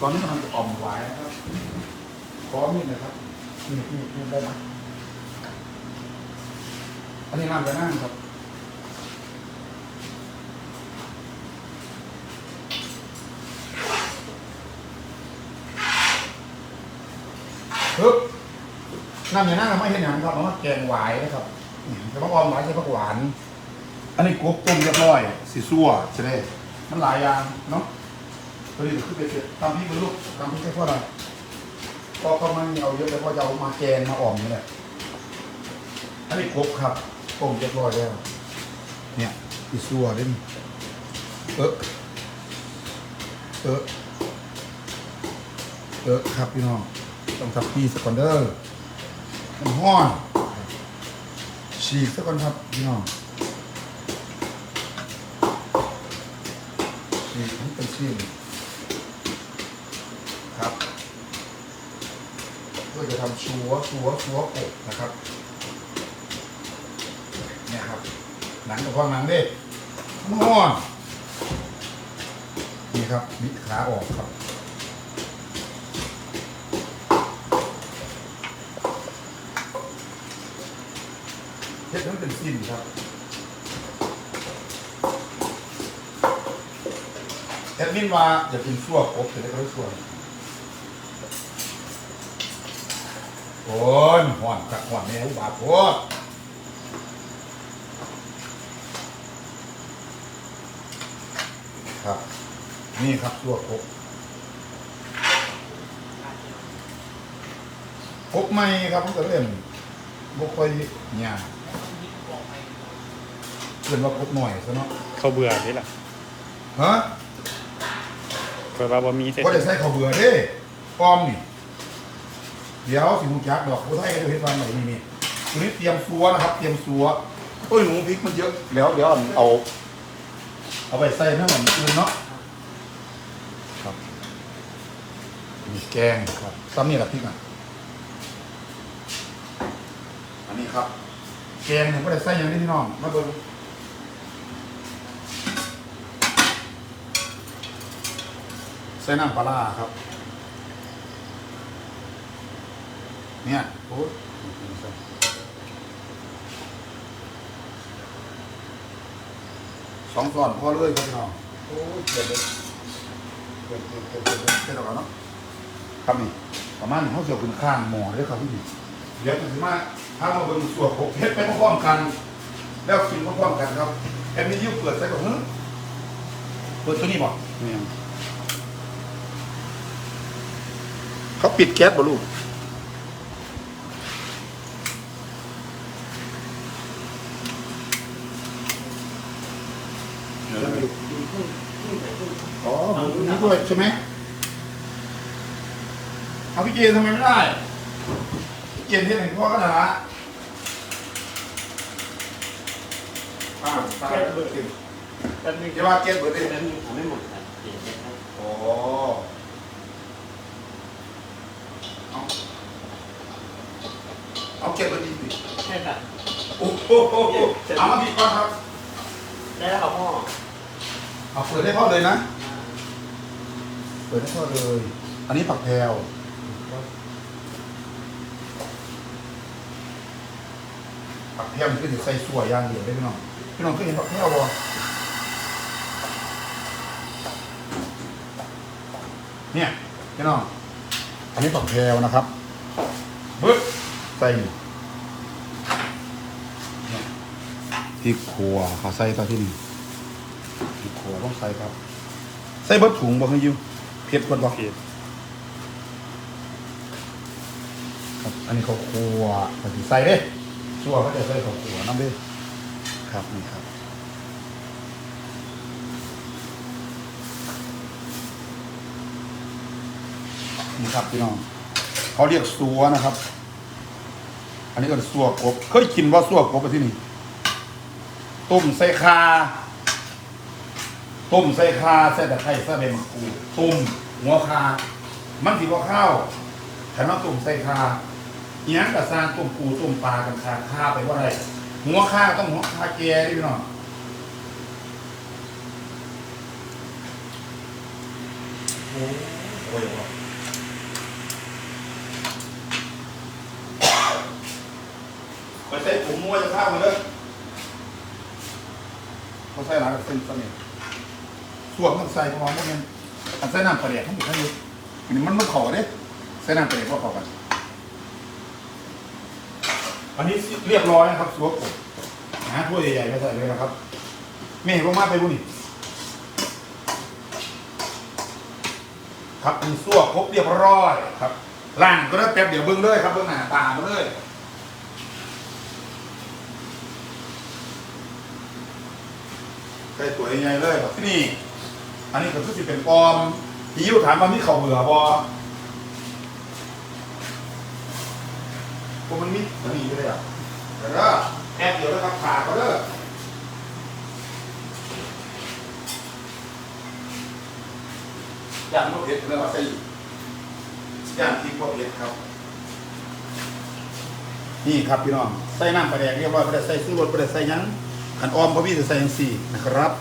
ตอนนี้กำลังจะอ่อมหวายนะครับขอมีดนะครับนี่นี่นี่ได้ไหมอันนี้น้ำไปนั่งครับปึ๊บน้ำอย่างนั้นเราไม่เห็นอย่างครับเรามาแกงหวายนะครับแต่ว่าออมหวายใช้ผักหวาน อันนี้กบต้มเรียบร้อยสีซั่วใช่ไหมมันหลายอย่างเนาะ ตัวนี้ขึ้นไปเสร็จตามพี่เป็นลูกตามพี่แค่พ่อหน่อยพอก็มันเอาเยอะเลยเพราะจะเอามาแกงมาอ่อมนี่แหละอันนี้กบครับต้มเรียบร้อยแล้ว เนี่ยสีซั่วเล่นเออเออเออครับพี่น้องต้องทับพี่สกอนเดอร์น้ำห้อนฉีกสักก่อนครับพี่น้องฉีกให้เป็นชิ้นครับเพื่อจะ ทำชัวชัวชัวอกนะครับเนี่ยครับหนังกับพองหนังเด็น้ำห้อนนี่ครับบิดขาออกครับเฮ็ดให้มันเป็นสิ้นครับแอดมินว่าอย่ากินซั่วกบแต่ได้ก็ได้ส่ว นโอ้ยห่อนกักห่อนแม่อุบาทโพดครับ นี่ครับซั่วกบกบใหม่ครับมันก็เริ่มบ่ค่อยหยาบเกินว่าครบหน่อยซะเนาะเขาเบื่อนี่แหละฮะเปิดว่าบ่มีเสร็จว่าจะใส่ข้าวเบื่อเด้ป้อมนี่ เดี๋ยวสิมูจักดอกผู้ไทยก็จะเห็นวันไหนนี่นี่ตัวนี้เตรียมซัวนะครับ เตรียมซัวโอ้ยหนูพริกมันเยอะแล้วเดี๋ยวเอา เอาไปใส่น้ำมันอื่นเนาะครับมีแกงครับซ้ำนี่แหละพริกอะอันนี้ครับ แกงเนี่ยก็ได้ใส่อย่างนี้พี่น้องมาเบิ่งใส่น้ำปลาร้าครับ เนี่ยโอ้ยสองส่อนพอเลยครับพี่น้องโอ้ยเกิดเลยเกิดเกิดเกิดเกิดเกิดเกิดออกแล้วเนาะครับนี่ประมาณเขาเสียวขึ้นข้างหมอเลยครับพี่เดี๋ยวถึงมาถ้ามาเบิ่งส่วนหกเฮ็ดไปพร้อมๆกัน แล้วกินพร้อมๆกันครับแอมมี่ยิ้วเปิดใส่ก่อนเฮ้ยเปิดตัวนี้บ่เนี่ยเขาปิดแก๊สบ่ลูกอ๋อหมูนี้ ด้วยใช่ไหมเอาพี่เจนทำไมไม่ได้พี่เจนที่ไหนพ่อก็นะอ่าตายแล้วเบิดเต็มแป๊บนึงเดี๋ยวว่าแก๊สเบิดเต็มแป๊บนึงทำไม่หมดครับเดี๋ยนะครับอ๋อเอาเอาแก๊สเบิดอีกดิใช่ค่ะโอ้โหเอามาบีบก่อนครับได้แล้วครับพ่อเอาเปิดให้พ่อเลยนะ เปิดให้พ่อเลย อันนี้ผักแพรวผักแพรวมันก็จะใส่สัวอย่างเดียวได้พี่น้องพี่น้องเคยเห็นผักแพรวบ่เนี่ยพี่น้อง อันนี้ผักแพรวนะครับบึ๊บใส่นี่เนี่ยพริกขัวเขาใส่ตอนที่นี่พริกขัวต้องใส่ครับ ใส่เบิดถุงบ่ให้ยู่ เผ็ดเบิดบ่ผิดครับอันนี้เขาวคั่วเขาสิใส่เด้ชั่วเขาจะใส่เขาวคั่วน้ำเด้ครับนี่ครับนี่ครับพี่น้องเขาเรียกสัวนะครับ อันนี้ก็สัวกบเคยกินว่าสัวกบไปที่นี่ต้มใส่คาต้มใส่คาใส่ตะไคร้ใส่ใบมะกรูดต้ม หัวคา มันสิว่าข้าวแต่ว่าต้มใส่คาเอียงกับซางต้มปูต้มปลากันคาคาไปว่าไรหัวคาต้องหัวคาแก่ดิพี่น้องโอ้โอ้ยว่ะไปใส่ผมมัวจะข้าวมาเลยเขาใส่หลายกับเส้นสนิทส่วนมันใส่พร้อมกัน อันใส่น้ำปลาเดียกทั้งหมดทั้งนี้อันมันมันขอเด้ใส่น้ำปลาเดียกก็ขอกัน อันนี้เรียบร้อยนะครับสัวผมหาถ้วยใหญ่ๆมาใส่เลยนะครับไม่เห็นว่ามาไปบุนี่ครับมีซั่วครบเรียบร้อยครับล่างก็ได้แป๊บเดี๋ยวเบิ้งเลยครับเบิ้งหน้าตามาเลยใส่ตัวใหญ่ๆเลยครับที่นี่ อันนี้ก็คือสิเป็นปอมที่ยิ้วถามว่ามีเข้าเบื่อบอพวกมันมีอันนี้อยู่เลยอะแล้วก็แอบเดี๋ยวนะครับขาเขาเด้อย่างมะเผ็ดเลยว่าใส่ย่างพริกมะเผ็ดครับนี่ครับพี่น้องใส่น้ำปลาแดกเรียบร้อยปลาแดกใส่ซื้อรสปลาแดกใส่ยังขันออมพอพี่จะใส่ยังสี่นะครับ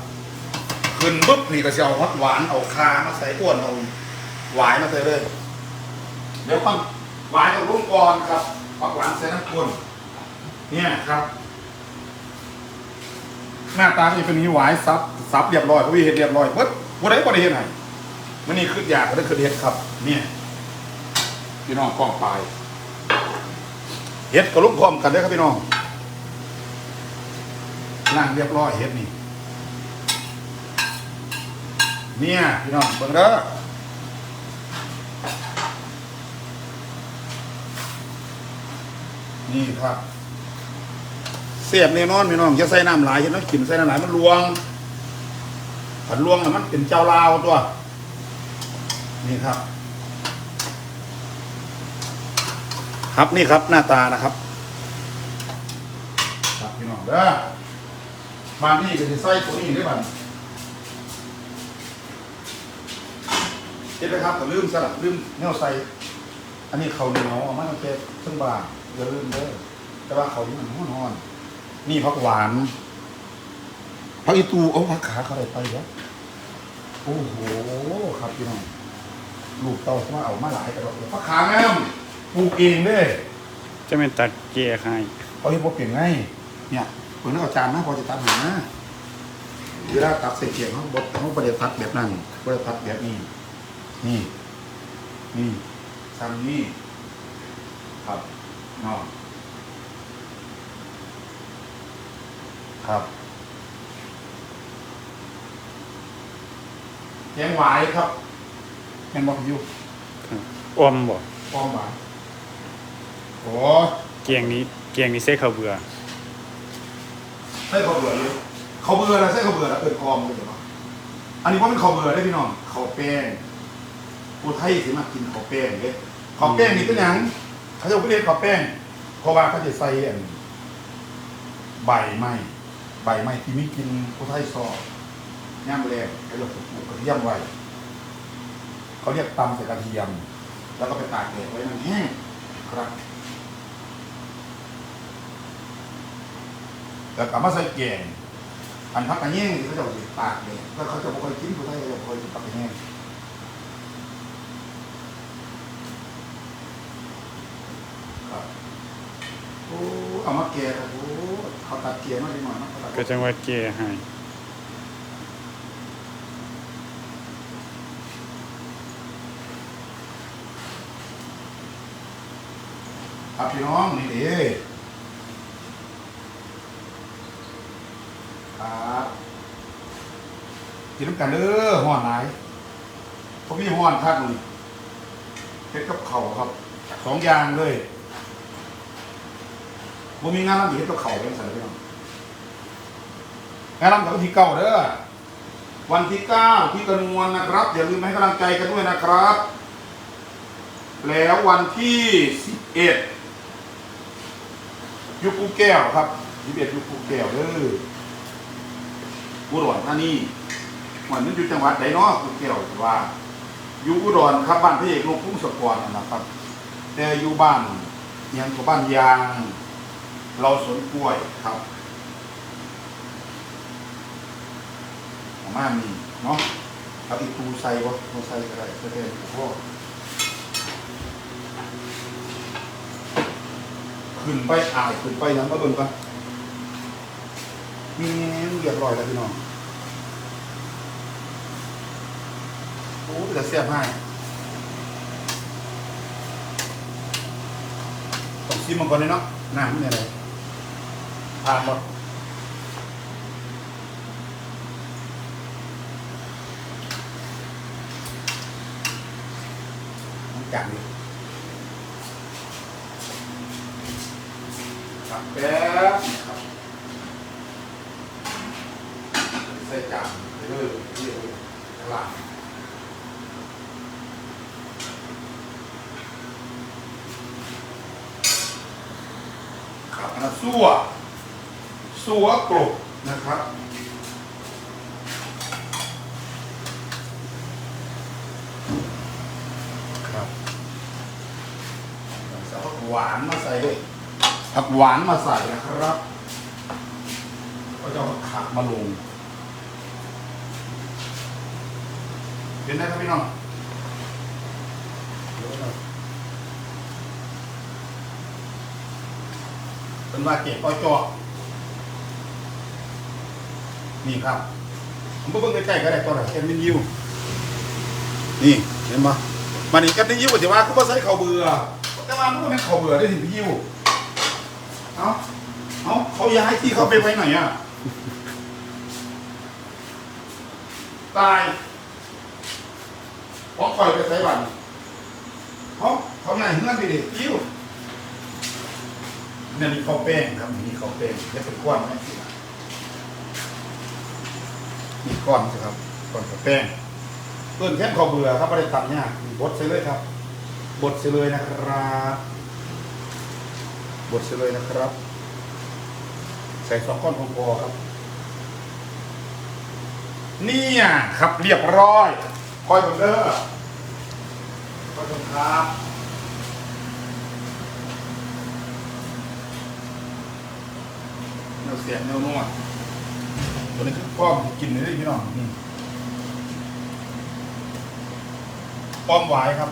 ขึ้นปุ๊บนี่ก็จะเอาฮอตหวานเอาคามาใส่อ้วนเอาหวายมาใส่เลยเดี๋ยวความหวายกับรุ่งก่อนครับผักหวานใส่น้ำข้นเนี่ยครับ หน้าตาจะเป็นนี้หวายซับซับเรียบร้อยเขาวิเห็ดเรียบร้อยเบิดบ่ได้บ่ได้เห็นไหนมันนี่คืออยากก็ได้คือเห็ดครับ เนี่ยพี่น้องกล้องปลายเห็ดกับลูกพร้อมกันได้ครับพี่น้องนั่งเรียบร้อยเห็ดนี่ เนี่ยพี่น้องเบิ่งเด้อนี่ครับเสียบแน่นอนพี่น้องจะใส่น้ำหลายเห็นไหมกินใส่น้ำหลายมันลวงผันลวงน่ะมันเป็นเจ้าลาวตัว นี่ครับ ครับนี่ครับหน้าตานะครับ ครับพี่น้องเด้อมานี่ก็จะใส่ตัวนี้ได้บ้าง เห็นไหมครับก็ลืมสลับลืมแนวใส่อันนี้เขาวเหนียวเอามาเป็นเครื่องบางอย่าลืมเด้อแต่ว่าเขาวนี่มันห้อนห้อนๆนี่ผักหวานผักอีตูเอาผักขาเขาได้ไปแล้วโอ้โหครับพี่น้องลูกเต้าสมาเอามาหลายแต่เราผักขาแม่มปลูกเองเด้จะเป็นตัดเกียร์ให้เขาเห็นว่าเปลี่ยนไงเนี่ยเปิดเอาจานมาพอจะตัดหาเวลาตัดใส่เกียงเขาบดเขาประเดี๋ยวตัดแบบนั้นประเดี๋ยวตัดแบบนี้ นี่ นี่ซ้ำนี่ครับเนอกครับแกงหวายครับแกงบอกอยู่อมบ่พร้อมหวานโอ้เกียงนี้เกียงนี้เส้ข้าวเบื่อใส่ข้าวเบื่อเลยข้าวเบื่อแล้วใส่ข้าวเบื่อแล้วเกิดคอมเลยเหรออันนี้ว่าเป็นข้าวเบื่อได้พี่น้องข้าวแป้ง ผู้ไทยสิมากินข้าวแป้งเด้ข้าวแป้งนี่เป็นหยังเขาจะเรียกข้าวแป้งเพราะว่าเขาจะใส่อันใบไม้ใบไม้ที่มีกินผู้ไทยซอยย่ำแรงเขาจะปลูกกระเทียมไว้เขาเรียกตำใส่กระเทียม แล้วก็ไปตากแดดไว้มันแห้งครับแล้วก็มาใส่แกงอันพักกันแย่งเขาจะไปตากเลยแล้วเขาจะบ่ค่อยกินผู้ไทยเขาจะบ่ค่อยกินพักแย่งครับโอ้ เอามาแกะครับโอ้เขาตัดเกียร์มาดีหน่อยนะเขาตัดก็จังว่าเกียร์ให้ครับพี่น้องนี่เด้ครับกินน้ำกันเด้อห่อนไหนพวกพี่ห่อนครับนี่เฮ็ดกับเข่าวครับสองอย่างเลย บ่มีงานทำอีกเฮ็ดกับเขาเป็นสันพี่น้องานทำกับวันที่เก้าเด้อวันที่เก้าที่กระนวลนะครับ อย่าลืมให้กำลังใจกันด้วยนะครับ แล้ววันที่สิบเอ็ดยุคูแก้วครับยี่สิบเอ็ดยุคูแก้วเด้ออุดรธานีวันนี้อยู่จังหวัดไหนเนาะกูแก้วว่าอยู่อุดรครับบ้านพระเอกลงพุ่งสกรนั่นะครับ แต่อยู่บ้านยังกับบ้านยาง เราสวนกล้วยครับประมาณนี้เนาะเอาอีกตูใส่วะเอาใส่ก็ได้ก็ได้โอ้ขึ้นไปอ่าวขึ้นไปนั้นมาเบิ่งกันมีเรียบร้อยแล้วพี่น้องโอ้จะเสียบให้ต้องซิมมันก่อนเลยเนาะน้ำมันอะไร ผ่าหมด จังเลยจับแป๊บนะครับใส่จานไปเลยเรียกเลยข้างหลังครับอันนั้นซั่ว ซั่วกรุบนะครับ ครับใส่ผักหวานมาใส่ด้วยผักหวานมาใส่นะครับ ก็จะเอาขักมาลงเห็นได้ครับพี่น้องเดี๋ยวนะเป็นว่าเก็บเอาจอ นี่ครับผมเพิ่งใกล้ๆก็ได้ตัวไหนเอ็นมินยูนี่เห็นปะมันนี่กันได้ยิ้วแต่ว่ากูบ่ใส่ข้าวเบื่อแต่ว่ามันก็เป็นข้าวเบื่อได้ถึงยิ้วเอ้าเอ้าเขาย้ายที่เขาไปไว้ไหนอะตายเพราะคอยไปใส่บันเขาเขาย้ายเฮือนไปดิยิ้วนี่นี่ข้าวแป้งครับนี่ข้าวแป้งจะเป็นก้อนไหม นี่ก้อนสิครับก้อนข้าวแป้งเพื่อนแค่ขอเบื่อครับไม่ได้ตัดเนี่ยบดเสเลยครับ บดเสเลยนะครับบดเสเลยนะครับ ใส่สองก้อนพอครับ เนี่ยครับเรียบร้อยคอยผมเด้อคอยผมครับเนื้อเสียงเนื้อนวด วนี้คือก้อมกินเลยพี่น้องนี่ป้อมหวายครับ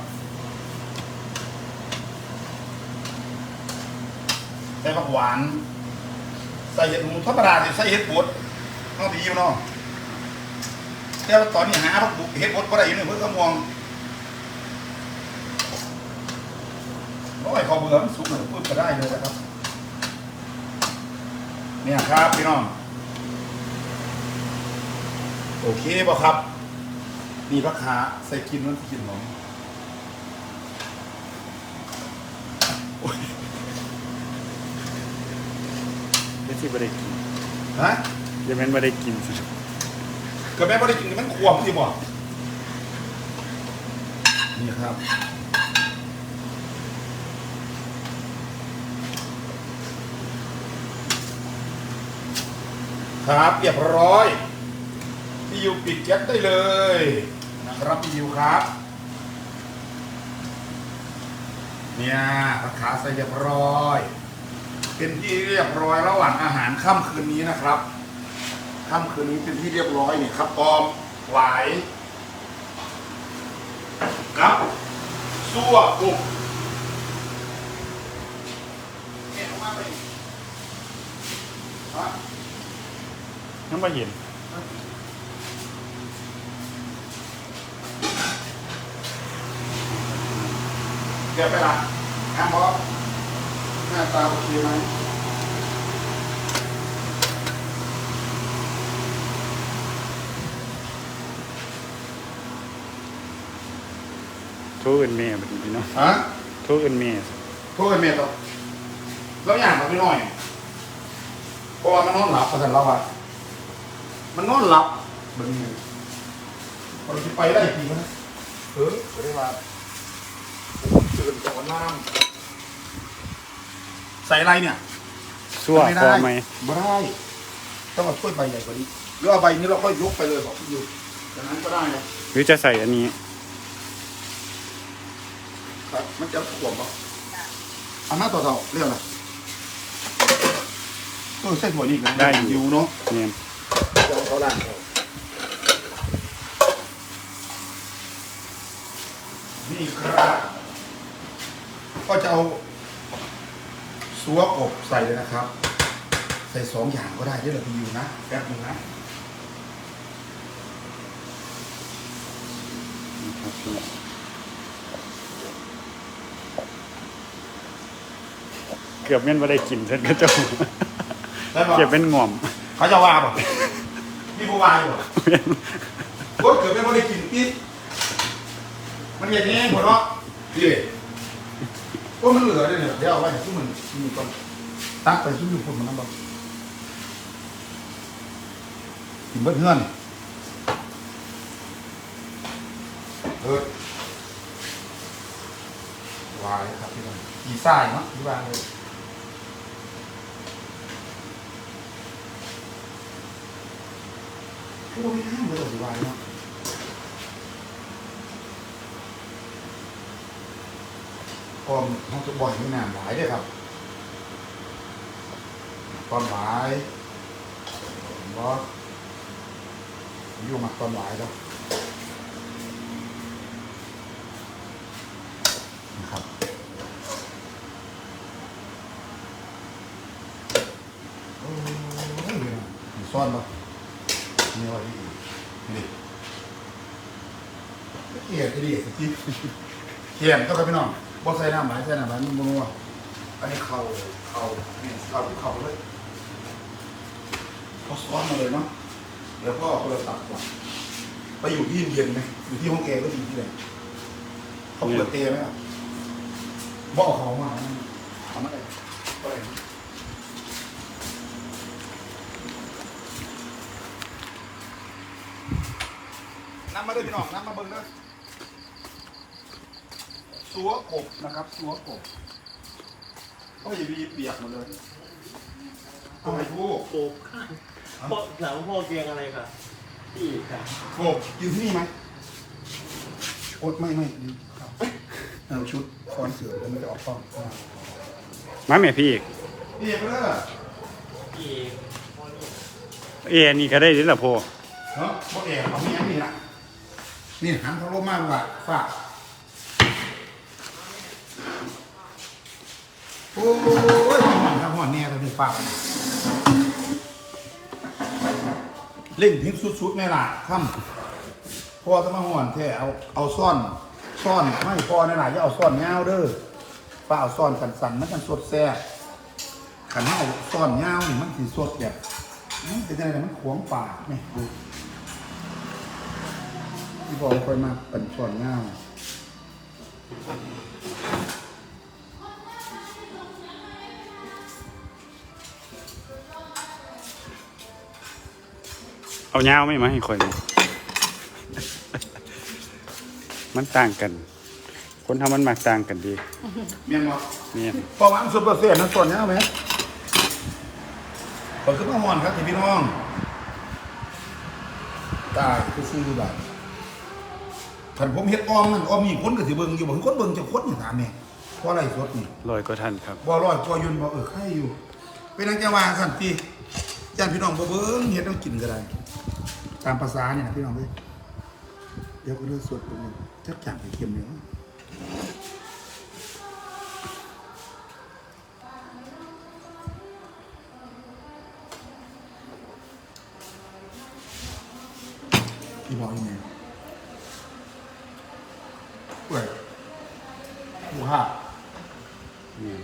ใส่ผักหวาน ใส่เห็ดหมูธรรมดาเนี่ยใส่เห็ดบดน้องดีอยู่เนาะแต่ว่าตอนนี้หาผักบุเห็ดบดก็ได้อยู่เนี่ยเพื่อขมวงน้อยเขาเบื่อมันสุกเลยพูดก็ได้เลยนะครับ เนี่ยครับพี่น้อง โอเคป่ะครับ นี่ราคาใส่กินมันสิกินหรอโอ้ยเดี๋ยวสิบ่ได้กินฮะเดี๋ยวแม่นบ่ได้กินสิก็แม่ไม่ได้กินมันควมที่บ่นี่ครับครับเรียบร้อย พี่ยูปิดแก๊สได้เลยนะครับพี่ยูครับเนี่ยราคาใส่เรียบร้อย เป็นที่เรียบร้อยระหว่างอาหารค่ำคืนนี้นะครับค่ำคืนนี้เป็นที่เรียบร้อยนี่ครับออมหวายครับซั่วกุกเนี่ยเอามาไปฮะยังบ่เห็น เดี๋ยวไปละน้ำพอหน้าตาโอเคไหมโทรเอิ้นแม่บัดนี้พี่น้องฮะโทรเอิ้นแม่โทษไอ้เมย์ต่อแล้วอย่างเราไม่น้อยเพราะว่ามันนอนหลับประสันเราอะมันนอนหลับมันมันจะไปได้กี่มันเออไม่ได้ว่า ตื่นก่อนน้ำใส่อะไรเนี่ยซั่วไม่พอได้ไหมไม่ได้ต้องเอาถ้วยใบใหญ่กว่านี้หรือเอาใบนี้เราค่อยยกไปเลยบอกพี่อยู่จากนั้นก็ได้นะหรือจะใส่อันนี้ ครับ มันจะขวบปะอันหน้าต่อเต่าเรียกอะไรเออเส้นหัวนี่กันได้อยู่อยู่เนาะแม่นเดี๋ยวเขาล่างเขานี่ครับ ก็จะเอาซัวอบใส่เลยนะครับ ใส่สองอย่างก็ได้เดี๋ยวเราไปอยู่นะแป๊บนึงนะครับพี่เกือบแม่นว่าได้กินเส้นกระจกได้ปะเก็บเป็นง่อมเขาจะว่าป่ะมีผู้ว่าอยู่รถเกิดไม่ได้กินปิดมันอย่างนี้หมดเนาะพี่ ก็มันเหลือเลยเนี่ยเดี๋ยวเอาไว้ที่มันมีก่อนตักไปซุ่มอยู่คนมันนั่งบ่กินเบิดเฮือนเออวายครับพี่น้องกี่ไส้เนาะที่วางเลยโอ้ยห้ามเลยสิวายเนาะ กอมห้องจะบ่อยไม่นานหลายด้วยครับตอนหลายบอสอยู่มาตอนหลายแล้วนะครับโอ้ยมีซ่อนปะนี่ว่าที่นี่เกียดดีสิที่เกียดก็ครับพี่น้อง บ่ใส่น้ำหลายใส่น้ำหลายมันบ่นัวอันนี้เข่าเข่านี่เข่าเข่าเลยเขาซ้อนมาเลยเนาะเดี๋ยวพ่อโทรศัพท์ก่อนไปอยู่ที่เย็นไหมอยู่ที่ห้องแอร์ก็ดีที่ไหนเขาเปิดเตะไหมอะบ่เอาเขามาเอามาได้ก็ได้น้ำมาด้วยพี่น้องน้ำมาเบิ่งเด้อ สัวกบนะครับสัวกบก็อย่าบีเปียกหมดเลยเอาไปพูกโอ้ข้างพ่อหลังพ่อเกียงอะไรครับพี่ค่ะกบกินที่นี่ไหมอดไม่ไม่ดีครับเอาชุดคอนเสือแล้วมันจะออกกล้องมาแม่พี่อีกเปียกเลยพี่พ่อนี่เอ็นี่ก็ได้ดิล่ะพ่อเนาะบ่แอบเอาไม่ยังนี่ละนี่หันเขาลบมากกว่าฝาก โอ้ยหอนครับหอนแน่เลยนี่ฝากเล่นพิษสุดๆในหล่ะค่ำพอจะมาห่อนแท้เอาเอาซ่อนซ่อนไม่พอในหล่ะอย่าเอาซ่อนเงาเด้อป้าเอาซ่อนกันสั่นมันกันสดแซ่ขันเอาซ่อนเงานี่มันสีสดแบบมันเป็นอะไรมันขวางปากนี่ดูที่บอกค่อยมาเป็นซ่อนเงา เอายาวไหม่มาให้คอยนี่มันต่างกัน คนทำมันมากต่างกันดีเมียนบอกเนี่ยพอวางสุดเปอร์เซ็นต์นั้นซ่อนเงาวไหมเปิดขึ้นมาห่อนครับพี่น้อง ตายคือซื้อแบบขันผมเฮ็ดอ้อมนั่นอ้อมมีคนก็สิเบิ่งอยู่บ่คือคนเบิ่งจะคนนี่ถามแม่เพราะอะไรสดนี่ลอยก็ทันครับบ่ร้อยกว่ายุนบ่เออใครอยู่เป็นนังจะวางสั่นติญาติพี่น้องบ่เบิ่งเฮ็ดเอากินก็ได้ ตามภาษาเนี่ยนะพี่น้องเอ้ยเดี๋ยวก็เลือกสดตรงนี้จักจังไปเค็มเนี่ยพี่บอกยังไงเว้ยผู้ห้าเนี่ย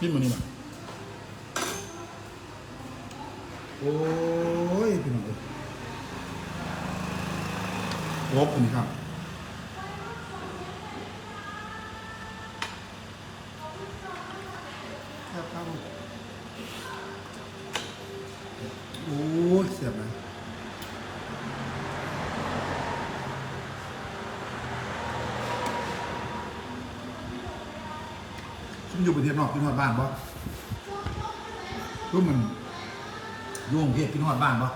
พี่มันนี่มา โอ้ยพี่น้องเอ้ยโอ้ผมครับครับครับโอ้ยเสียบนะซุ่มอยู่ประเทศนอกกินฮอดบ้านบ่รู้มัน ยุ่งเพียกินหอดบ้านบ่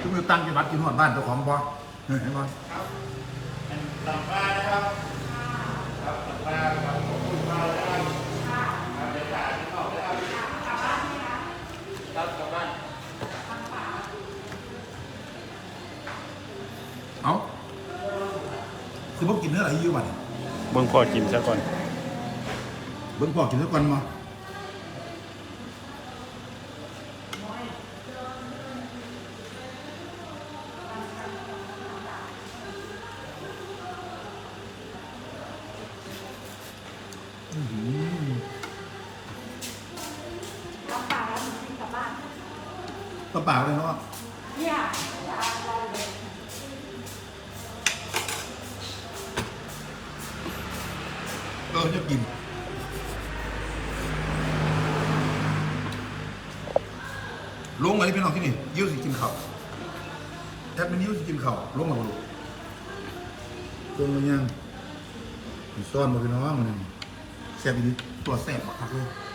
ทุกมือตั้งจังหวัดกินหอดบ้านเจ้าของบ่เห็นบ่ครับเป็นต่บปลานะครับ ครับตับปลาครับขอบคุณมากเลยครับเดี๋ยวายที่เขาได้ครับครับกลัานเอาคือพวกกินเนื้ออะไรอยู่บ้านเบิ่งพ่อกินซะก่อนเบิ่งพ่อกินซะก่อนมา ก็ปากเลยเนาะ Yeah. Ơ, nhấp nhìn Luôn ở đây bên nào thế này, yêu gì chim khẩu Chắc bên yêu gì chim khẩu, luôn là một lục Luôn là nhanh Mình xoan một cái nó mà này Xẹp đi, tỏa xẹp mặc thật luôn